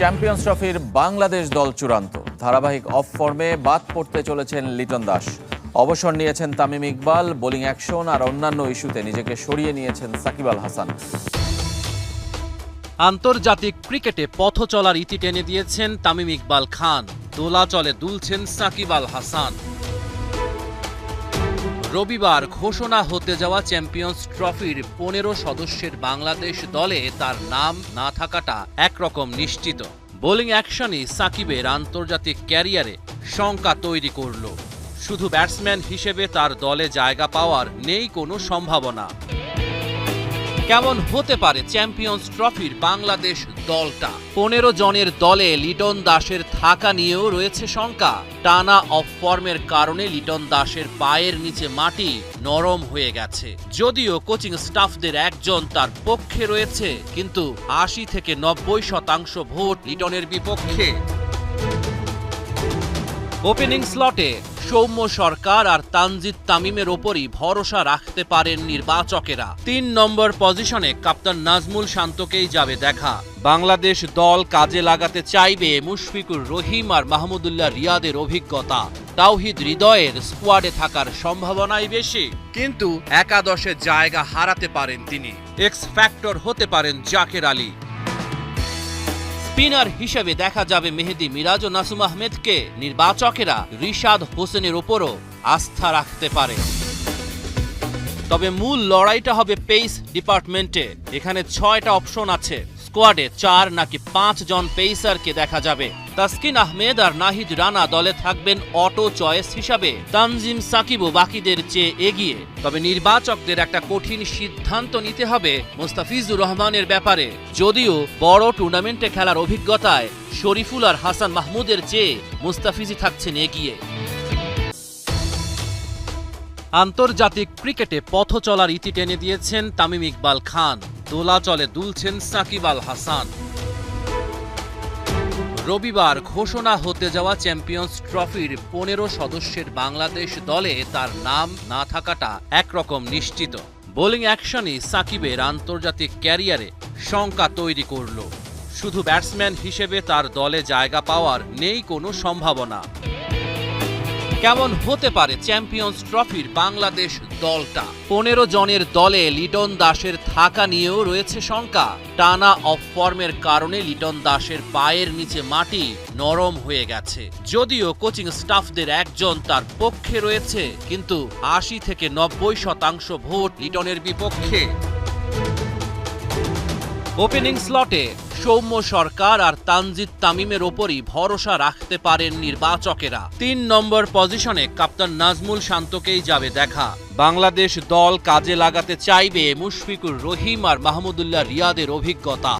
Champions ট্রফির বাংলাদেশ দল চূড়ান্ত। ধারাবাহিক অফ ফর্মে বাদ পড়তে চলেছেন লিটন দাস। অবসর নিয়েছেন তামিম ইকবাল, বোলিং অ্যাকশন আর অন্যান্য ইস্যুতে নিজেকে সরিয়ে নিয়েছেন সাকিব আল হাসান। আন্তর্জাতিক ক্রিকেটে পথ চলার ইতি টেনে দিয়েছেন তামিম ইকবাল খান। দোলাচলে দুলছেন সাকিব আল হাসান। রবিবার ঘোষণা হতে যাওয়া চ্যাম্পিয়ন্স ট্রফির পনেরো সদস্যের বাংলাদেশ দলে তার নাম না থাকাটা একরকম নিশ্চিত। বোলিং অ্যাকশনই সাকিবের আন্তর্জাতিক ক্যারিয়ারে শঙ্কা তৈরি করল। শুধু ব্যাটসম্যান হিসেবে তার দলে জায়গা পাওয়ার নেই কোনো সম্ভাবনা। কেমন হতে পারে চ্যাম্পিয়ন্স ট্রফির বাংলাদেশ দলটা? পনেরো জনের দলে লিটন দাসের থাকা নিয়েও রয়েছে শঙ্কা। টানা অফ ফর্মের কারণে লিটন দাসের পায়ের নিচে মাটি নরম হয়ে গেছে। যদিও কোচিং স্টাফদের একজন তার পক্ষে রয়েছে, কিন্তু আশি থেকে নব্বই শতাংশ ভোট লিটনের বিপক্ষে। ওপেনিং স্লটে সৌম্য সরকার আর তানজিদ তামিমের ওপরই ভরসা রাখতে পারেন নির্বাচকেরা। তিন নম্বর পজিশনে কাপ্তান নাজমুল শান্তকেই যাবে দেখা। বাংলাদেশ দল কাজে লাগাতে চাইবে মুশফিকুর রহিম আর মাহমুদুল্লাহ রিয়াদের অভিজ্ঞতা। তাওহিদ হৃদয়ের স্কোয়াডে থাকার সম্ভাবনাই বেশি। কিন্তু একাদশে জায়গা হারাতে পারেন তিনি। এক্স ফ্যাক্টর হতে পারেন জাকের আলী। স্পিনার হিসেবে দেখা যাবে মেহেদি মিরাজ ও নাসুম আহমেদকে। নির্বাচকেরা রিশাদ হোসেনের ওপরও আস্থা রাখতে পারে। তবে মূল লড়াইটা হবে পেস ডিপার্টমেন্টে। এখানে ছয়টা অপশন আছে। স্কোয়াডে চার নাকি পাঁচ জন পেসারকে দেখা যাবে। তাসকিন আহমেদ আর নাহিদ রানা দলে থাকবেন অটো চয়েস হিসাবে। তানজিম সাকিবও বাকিদের চেয়ে এগিয়ে। তবে নির্বাচকদের একটা কঠিন সিদ্ধান্ত নিতে হবে মোস্তাফিজুর রহমানের ব্যাপারে। যদিও বড় টুর্নামেন্টে খেলার অভিজ্ঞতায় শরীফুল আর হাসান মাহমুদের চেয়ে মুস্তাফিজি থাকছেন এগিয়ে। আন্তর্জাতিক ক্রিকেটে পথ চলার ইতি টেনে দিয়েছেন তামিম ইকবাল খান। দোলাচলে দুলছেন সাকিব আল হাসান। রবিবার ঘোষণা হতে যাওয়া চ্যাম্পিয়ন্স ট্রফির পনেরো সদস্যের বাংলাদেশ দলে তার নাম না থাকাটা একরকম নিশ্চিত। বোলিং অ্যাকশনই সাকিবের আন্তর্জাতিক ক্যারিয়ারে শঙ্কা তৈরি করল। শুধু ব্যাটসম্যান হিসেবে তার দলে জায়গা পাওয়ার নেই কোনো সম্ভাবনা। কেমন হতে পারে চ্যাম্পিয়ন্স ট্রফির বাংলাদেশ দলটা? পনেরো জনের দলে লিটন দাসের থাকা নিয়েও রয়েছে শঙ্কা। টানা অফ ফর্মের কারণে লিটন দাসের পায়ের নিচে মাটি নরম হয়ে গেছে। যদিও কোচিং স্টাফদের একজন তার পক্ষে রয়েছে, কিন্তু আশি থেকে নব্বই শতাংশ ভোট লিটনের বিপক্ষে। ওপেনিং স্লটে সৌম্য সরকার আর তানজিদ তামিমের ওপরই ভরসা রাখতে পারেন নির্বাচকেরা। তিন নম্বর পজিশনে কাপ্তান নাজমুল শান্তকেই যাবে দেখা। বাংলাদেশ দল কাজে লাগাতে চাইবে মুশফিকুর রহিম আর মাহমুদুল্লাহ রিয়াদের অভিজ্ঞতা।